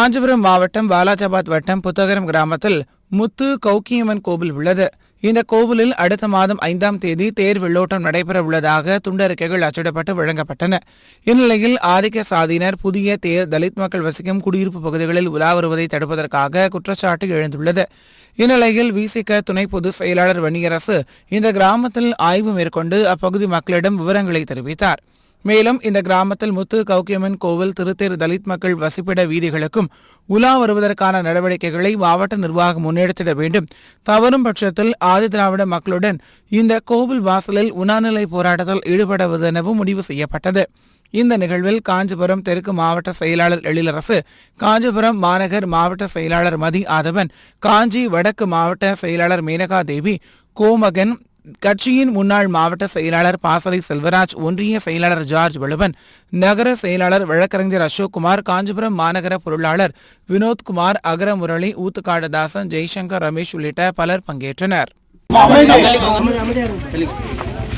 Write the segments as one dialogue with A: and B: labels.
A: காஞ்சிபுரம் மாவட்டம் பாலாஜாபாத் வட்டம் புத்தகரம் கிராமத்தில் முத்து கௌக்கியம்மன் கோவில் உள்ளது. இந்த கோவிலில் அடுத்த மாதம் ஐந்தாம் தேதி தேர் வெள்ளோட்டம் நடைபெற உள்ளதாக துண்டறிக்கைகள் அச்சிடப்பட்டு வழங்கப்பட்டன. இந்நிலையில் ஆதிக்க சாதியினர் புதிய தேர் தலித் மக்கள் வசிக்கும் குடியிருப்பு பகுதிகளில் உலா வருவதை தடுப்பதற்காக குற்றச்சாட்டு எழுந்துள்ளது. இந்நிலையில் விசிக துணை பொதுச் செயலாளர் வன்னியரசு இந்த கிராமத்தில் ஆய்வு மேற்கொண்டு அப்பகுதி மக்களிடம் விவரங்களை தெரிவித்தார். மேலும் இந்த கிராமத்தில் முத்து கௌக்கியம்மன் கோவில் திருத்தேர் தலித் மக்கள் வசிப்பிட வீதிகளுக்கும் உலா வருவதற்கான நடவடிக்கைகளை மாவட்ட நிர்வாகம் முன்னெடுத்திட வேண்டும். தவறும் பட்சத்தில் ஆதிதிராவிட மக்களுடன் இந்த கோவில் வாசலில் உணாநிலை போராட்டத்தில் ஈடுபடுவதெனவும் முடிவு செய்யப்பட்டது. இந்த நிகழ்வில் காஞ்சிபுரம் தெற்கு மாவட்ட செயலாளர் எழிலரசு காஞ்சிபுரம் மாநகர் மாவட்ட செயலாளர் மதி ஆதவன் காஞ்சி வடக்கு மாவட்ட செயலாளர் மேனகா தேவி கோமகன் கட்சியின் முன்னாள் மாவட்ட செயலாளர் பாசறை செல்வராஜ் ஒன்றிய செயலாளர் ஜார்ஜ் வலுவன் நகர செயலாளர் வழக்கறிஞர் அசோக்குமார் காஞ்சிபுரம் மாநகர பொருளாளர் வினோத்குமார் அகர முரளி ஊத்துக்காடதாசன் ஜெய்சங்கர் ரமேஷ் உள்ளிட்ட பலர் பங்கேற்றனர்.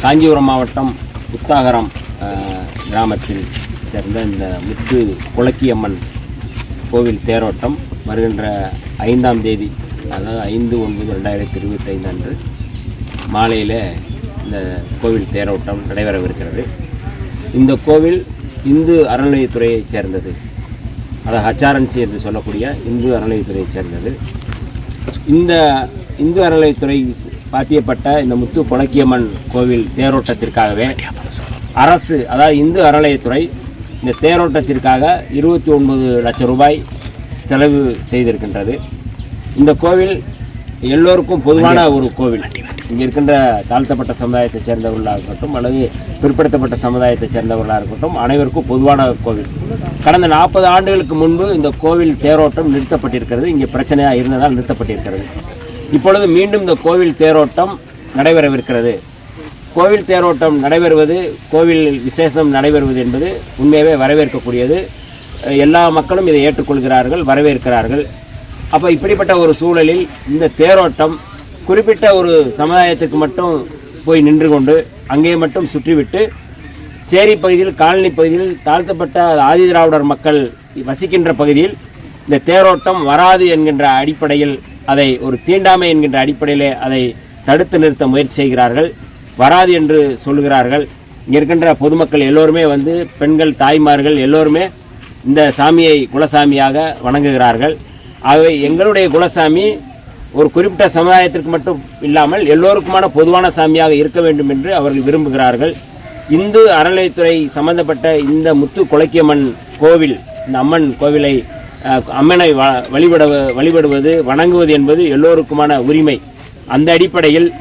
B: காஞ்சிபுரம் மாவட்டம் புத்தாகரம் கிராமத்தில் சேர்ந்த இந்த முத்து குளக்கியம்மன் கோவில் தேரோட்டம் வருகின்ற ஐந்தாம் தேதி அதாவது ஐந்து ஒன்பது ரெண்டாயிரத்தி இருபத்தைந்து அன்று மாலையில் இந்த கோவில் தேரோட்டம் நடைபெறவிருக்கிறது. இந்த கோவில் இந்து அறநிலையத்துறையைச் சேர்ந்தது. அதாவது ஹச்ஆர்என்சி என்று சொல்லக்கூடிய இந்து அறநிலையத்துறையைச் சேர்ந்தது. இந்த இந்து அறநிலையத்துறை பாத்தியப்பட்ட இந்த முத்து கொலக்கியம்மன் கோவில் தேரோட்டத்திற்காகவே அரசு அதாவது இந்து அறநிலையத்துறை இந்த தேரோட்டத்திற்காக இருபத்தி ஒன்பது லட்சம் ரூபாய் செலவு செய்திருக்கின்றது. இந்த கோவில் எல்லோருக்கும் பொதுவான ஒரு கோவில். இங்கே இருக்கின்ற தாழ்த்தப்பட்ட சமுதாயத்தைச் சேர்ந்தவர்களாக இருக்கட்டும் அல்லது பிற்படுத்தப்பட்ட சமுதாயத்தைச் சேர்ந்தவர்களாக இருக்கட்டும் அனைவருக்கும் பொதுவான கோவில். கடந்த நாற்பது ஆண்டுகளுக்கு முன்பு இந்த கோவில் தேரோட்டம் நிறுத்தப்பட்டிருக்கிறது. இங்கே பிரச்சனையாக இருந்ததால் நிறுத்தப்பட்டிருக்கிறது. இப்பொழுது மீண்டும் இந்த கோவில் தேரோட்டம் நடைபெறவிருக்கிறது. கோவில் தேரோட்டம் நடைபெறுவது கோவில் விசேஷம் நடைபெறுவது என்பது உண்மையாகவே வரவேற்கக்கூடியது. எல்லா மக்களும் இதை ஏற்றுக்கொள்கிறார்கள் வரவேற்கிறார்கள். அப்போ இப்படிப்பட்ட ஒரு சூழலில் இந்த தேரோட்டம் குறிப்பிட்ட ஒரு சமுதாயத்துக்கு மட்டும் போய் நின்று கொண்டு அங்கே மட்டும் சுற்றிவிட்டு சேரி பகுதியில் காலனி பகுதியில் தாழ்த்தப்பட்ட ஆதி திராவிடர் மக்கள் வசிக்கின்ற பகுதியில் இந்த தேரோட்டம் வராது என்கின்ற அடிப்படையில் அதை ஒரு தீண்டாமை என்கின்ற அடிப்படையிலே அதை தடுத்து நிறுத்த முயற்சி செய்கிறார்கள். வராது என்று சொல்லுகிறார்கள். இங்கே இருக்கின்ற பொதுமக்கள் எல்லோருமே வந்து பெண்கள் தாய்மார்கள் எல்லோருமே இந்த சாமியை குலசாமியாக வணங்குகிறார்கள். ஆகவே எங்களுடைய குலசாமி ஒரு குறிப்பிட்ட சமுதாயத்திற்கு மட்டும் இல்லாமல் எல்லோருக்குமான பொதுவான சாமியாக இருக்க வேண்டும் என்று அவர்கள் விரும்புகிறார்கள். இந்து அறநிலைத்துறை சம்பந்தப்பட்ட இந்த முத்து கொலக்கியம்மன் கோவில் இந்த அம்மன் கோவிலை அம்மனை வ- வழிபட வழிபடுவது வணங்குவது என்பது எல்லோருக்குமான உரிமை. அந்த அடிப்படையில்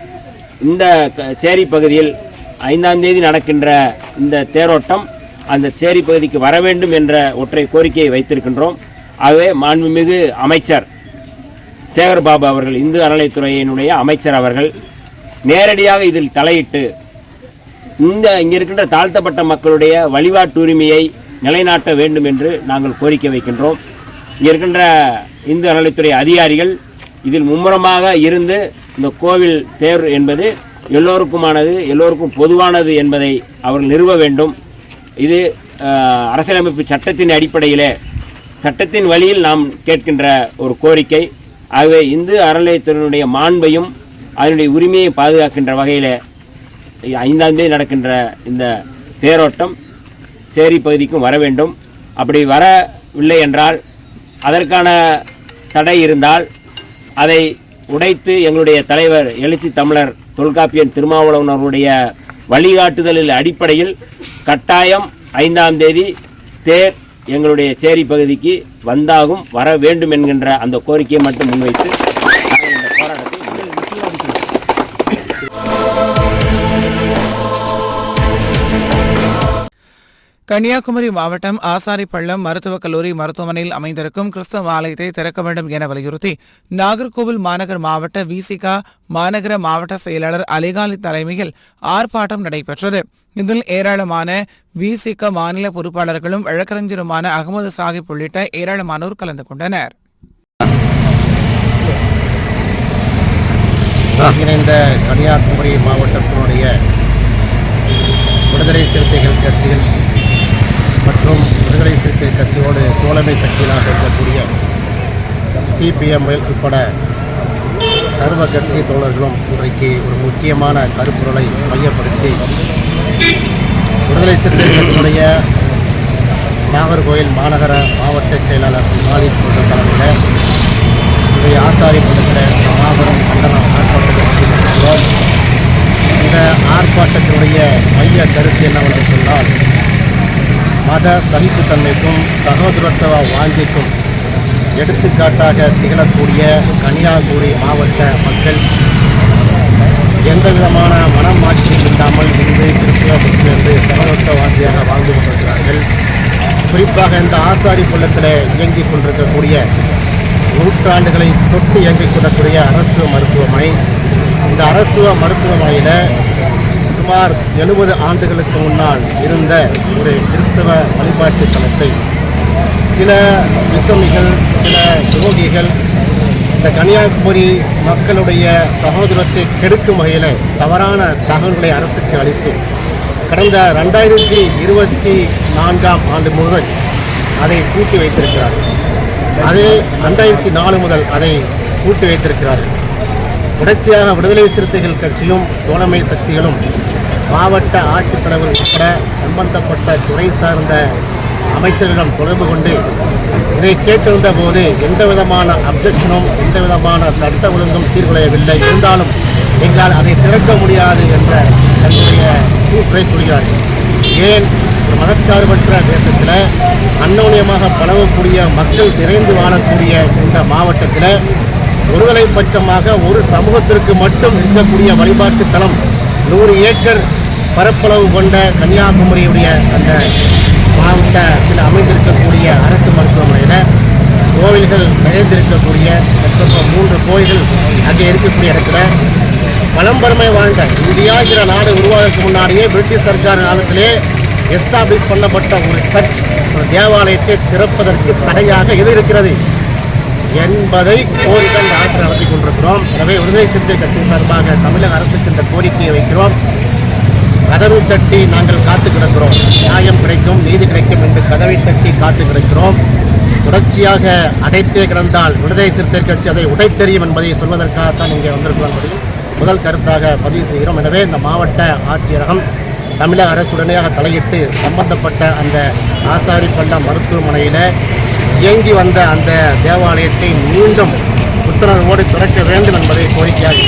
B: இந்த க- சேரி பகுதியில் ஐந்தாம் தேதி நடக்கின்ற இந்த தேரோட்டம் அந்த சேரி பகுதிக்கு வர வேண்டும் என்ற ஒற்றை கோரிக்கையை வைத்திருக்கின்றோம். ஆகவே மாண்புமிகு அமைச்சர் சேகர்பாபு அவர்கள் இந்து அறநிலைத்துறையினுடைய அமைச்சர் அவர்கள் நேரடியாக இதில் தலையிட்டு இந்த இங்கே இருக்கின்ற தாழ்த்தப்பட்ட மக்களுடைய வழிபாட்டு உரிமையை நிலைநாட்ட வேண்டும் என்று நாங்கள் கோரிக்கை வைக்கின்றோம். இங்கே இருக்கின்ற இந்து அறநிலைத்துறை அதிகாரிகள் இதில் மும்முரமாக இருந்து இந்த கோவில் தேர் என்பது எல்லோருக்குமானது எல்லோருக்கும் பொதுவானது என்பதை அவர்கள் நிறுவ வேண்டும். இது அரசியலமைப்பு சட்டத்தின் அடிப்படையிலே சட்டத்தின் வழியில் நாம் கேட்கின்ற ஒரு கோரிக்கை ஆகவே இந்து அறநிலையத்தினுடைய மாண்பையும் அதனுடைய உரிமையை பாதுகாக்கின்ற வகையில் ஐந்தாம் தேதி நடக்கின்ற இந்த தேரோட்டம் சேரி பகுதிக்கும் வர வேண்டும். அப்படி வரவில்லை என்றால் அதற்கான தடை இருந்தால் அதை உடைத்து எங்களுடைய தலைவர் எழுச்சி தமிழர் தொல்காப்பியன் திருமாவளவனருடைய வழிகாட்டுதலில் அடிப்படையில் கட்டாயம் ஐந்தாம் தேதி தேர் எங்களுடைய சேரி பகுதிக்கு வந்தாகும் வர வேண்டும் என்கின்ற அந்த கோரிக்கையை மட்டும் முன்வைத்து
A: கன்னியாகுமரி மாவட்டம் ஆசாரிப்பள்ளம் மருத்துவக் கல்லூரி மருத்துவமனையில் அமைந்திருக்கும் கிறிஸ்தவ ஆலயத்தை திறக்க வேண்டும் என வலியுறுத்தி நாகர்கோவில் மாநகர் மாவட்ட விசிகா மாநகர மாவட்ட செயலாளர் அலிகாலி தலைமையில் ஆர்ப்பாட்டம் நடைபெற்றது. இதில் ஏராளமான விசிக மாநில பொறுப்பாளர்களும் வழக்கறிஞருமான அகமது சாஹிப் உள்ளிட்ட ஏராளமானோர் கலந்து கொண்டனர்.
C: ஒருங்கிணைந்த கன்னியாகுமரி மாவட்டத்தினுடைய விடுதலை சிறுத்தைகள் கட்சியின் மற்றும் விடுதலை சிறுத்தை கட்சியோடு தோழமை சக்தியாக இருக்கக்கூடிய சிபிஎம் உட்பட சர்வ கட்சி தோழர்களும் இன்றைக்கு ஒரு முக்கியமான கருப்பொருளை மையப்படுத்தி விடுதலை சிறுத்தை கட்சியுடைய நாகர்கோயில் மாநகர மாவட்ட செயலாளர் மாலிக் போன்ற தலைமையில் இன்றைய ஆசாரி படத்தில் மாபெரும் கண்டனம் ஆர்ப்பாட்டத்தை இந்த ஆர்ப்பாட்டத்தினுடைய மைய கருத்து என்னவென்று சொன்னால் மத சகிப்புத்தன்மைக்கும் சகோதரத்துவ வாஞ்சிக்கும் எடுத்துக்காட்டாக திகழக்கூடிய கன்னியாகுமரி மாவட்ட மக்கள் எந்த விதமான மனமாட்சி இல்லாமல் இந்து கிறிஸ்துவ முஸ்லிம் என்று சகோதரத்துவ வாஞ்சியாக வாழ்ந்து கொண்டிருக்கிறார்கள். குறிப்பாக இந்த ஆசாரி புள்ளத்தில் இயங்கிக் கொண்டிருக்கக்கூடிய நூற்றாண்டுகளை தொட்டு இயங்கிக் கொள்ளக்கூடிய அரசு மருத்துவமனை. இந்த அரசு மருத்துவமனையில் சுமார் எழுபது ஆண்டுகளுக்கு முன்னால் இருந்த ஒரு கிறிஸ்தவ வழிபாட்டு தலத்தை சில விசமிகள் சில துரோகிகள் இந்த கன்னியாகுமரி மக்களுடைய சகோதரத்தை கெடுக்கும் வகையில் தவறான தகவல்களை அரசுக்கு அளித்து கடந்த ரெண்டாயிரத்தி இருபத்தி நான்காம் ஆண்டு முதல் அதை கூட்டி வைத்திருக்கிறார்கள் அது ரெண்டாயிரத்தி நாலு முதல் அதை கூட்டி வைத்திருக்கிறார்கள். தொடர்ச்சியாக விடுதலை சிறுத்தைகள் கட்சியும் தோழமை சக்திகளும் மாவட்ட ஆட்சித்தலைவர் உட்பட சம்பந்தப்பட்ட துறை சார்ந்த அமைச்சரிடம் தொடர்பு கொண்டு இதை கேட்டிருந்த போது எந்த விதமான அப்ஜெக்ஷனும் எந்த விதமான சட்ட ஒழுங்கும் சீர்குலையவில்லை. இருந்தாலும் எங்களால் அதை திறக்க முடியாது என்ற தன்னுடைய கூற்றை சொல்கிறார்கள் ஏன்? ஒரு மதச்சார்பற்ற தேசத்தில் அன்னோன்யமாக பழகக்கூடிய மக்கள் நிறைந்து வாழக்கூடிய இந்த மாவட்டத்தில் ஒருதலை பட்சமாக ஒரு சமூகத்திற்கு மட்டும் இருக்கக்கூடிய வழிபாட்டு தலம் நூறு ஏக்கர் பரப்பளவு கொண்ட கன்னியாகுமரியுடைய அந்த மாவட்டத்தில் அமைந்திருக்கக்கூடிய அரசு மருத்துவமனையில் கோவில்கள் நிறைந்திருக்கக்கூடிய மொத்தம் மூன்று கோயில்கள் அங்கே இருக்கக்கூடிய இடத்துல பழம்பெருமை வாழ்ந்த இந்தியாங்கிற நாடு உருவாவதற்கு முன்னாடியே பிரிட்டிஷ் சர்க்கார் காலத்திலே எஸ்டாப்ளிஷ் பண்ணப்பட்ட ஒரு சர்ச் ஒரு தேவாலயத்தை திறப்பதற்கு தடையாக எது இருக்கிறது? என்பதை கோரிக்கை இந்த ஆட்சி நடத்தி கொண்டிருக்கிறோம். எனவே விடுதலை சிறுத்தை கட்சி சார்பாக தமிழக அரசுக்கு இந்த கோரிக்கையை வைக்கிறோம். கதவு தட்டி நாங்கள் காத்து கிடக்கிறோம். நியாயம் கிடைக்கும் நீதி கிடைக்கும் என்று கதவை தட்டி காத்து கிடக்கிறோம். தொடர்ச்சியாக அடைத்தே கிடந்தால் விடுதலை சிறுத்தை கட்சி அதை உடைத்தெறியும் என்பதை சொல்வதற்காகத்தான் இங்கே வந்திருக்கிறோம் என்பதையும் முதல் கருத்தாக பதிவு செய்கிறோம். எனவே இந்த மாவட்ட ஆட்சியரகம் தமிழக அரசு உடனடியாக தலையிட்டு சம்பந்தப்பட்ட அந்த ஆசாரி பள்ளம் மருத்துவமனையில் இயங்கி வந்த அந்த தேவாலயத்தை மீண்டும் புத்துணர்வோடு திறக்க வேண்டும் என்பதை கோரிக்கையாக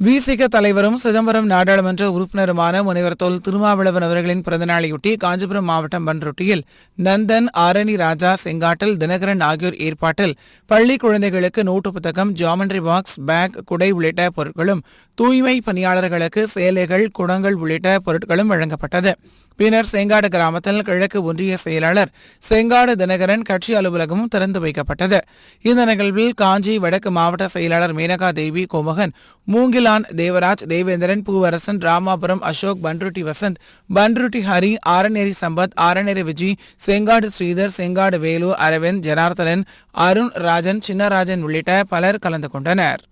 A: விசிக தலைவரும் சிதம்பரம் நாடாளுமன்ற உறுப்பினருமான முனைவர் தொல் திருமாவளவன் அவர்களின் பிறந்தநாளையொட்டி காஞ்சிபுரம் மாவட்டம் பன்ருட்டியில் நந்தன் ஆரணி ராஜா செங்காட்டல் தினகரன் ஆகியோர் ஏற்பாட்டில் பள்ளி குழந்தைகளுக்கு நோட்டு புத்தகம் ஜாமெண்ட்ரி பாக்ஸ் பேக் குடை உள்ளிட்ட பொருட்களும் தூய்மை பணியாளர்களுக்கு சேலைகள் குடங்கள் உள்ளிட்ட பொருட்களும் வழங்கப்பட்டது. பின்னர் செங்காடு கிராமத்தில் கிழக்கு ஒன்றிய செயலாளர் செங்காடு தினகரன் கட்சி அலுவலகமும் திறந்து வைக்கப்பட்டது. இந்த நிகழ்வில் காஞ்சி வடக்கு மாவட்ட செயலாளர் மேனகா தேவி கோமகன் மூங்கிலான் தேவராஜ் தேவேந்திரன் பூவரசன் ராமாபுரம் அசோக் பன்ருட்டி வசந்த் பன்ருட்டி ஹரி ஆரநேரி சம்பத் ஆரநேரி விஜி செங்காடு ஸ்ரீதர் செங்காடு வேலு அரவிந்த் ஜனார்த்தனன் அருண் ராஜன் சின்னராஜன் உள்ளிட்ட பலர் கலந்து கொண்டனர்.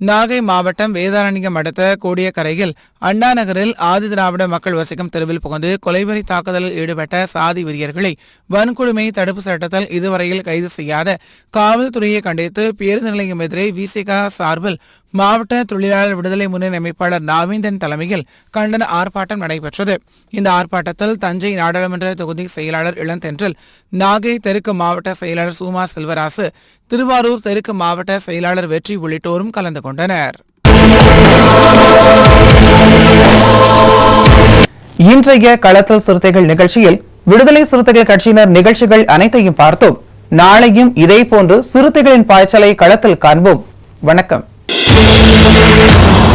A: நாகை மாவட்டம் வேதாரண்யம் அடுத்த கோடியக்கரையில் அண்ணா நகரில் ஆதிதிராவிட மக்கள் வசிக்கும் தெருவில் புகுந்து கொலைவெறி தாக்குதலில் ஈடுபட்ட சாதி வெறியர்களை வன்கொடுமை தடுப்பு சட்டத்தில் இதுவரையில் கைது செய்யாத காவல்துறையை கண்டித்து பேருந்து நிலையம் எதிரே விசிகா சார்பில் மாவட்ட தொழிலாளர் விடுதலை முன்னணி அமைப்பாளர் நாவீந்தன் தலைமையில் கண்டன ஆர்ப்பாட்டம் நடைபெற்றது. இந்த ஆர்ப்பாட்டத்தில் தஞ்சை நாடாளுமன்ற தொகுதி செயலாளர் இளந்தென்றல் நாகை தெற்கு மாவட்ட செயலாளர் சுமா செல்வராசு திருவாரூர் தெற்கு மாவட்ட செயலாளர் வெற்றி உள்ளிட்டோரும் கலந்து கொண்டனர்.
D: இன்றைய களத்தில் சிறுத்தைகள் நிகழ்ச்சியில் விடுதலை சிறுத்தைகள் கட்சியினர் நிகழ்ச்சிகள் அனைத்தையும் பார்த்தோம். நாளையும் இதே போன்று சிறுத்தைகளின் பாய்ச்சலை களத்தில் காண்போம். வணக்கம். Thank you.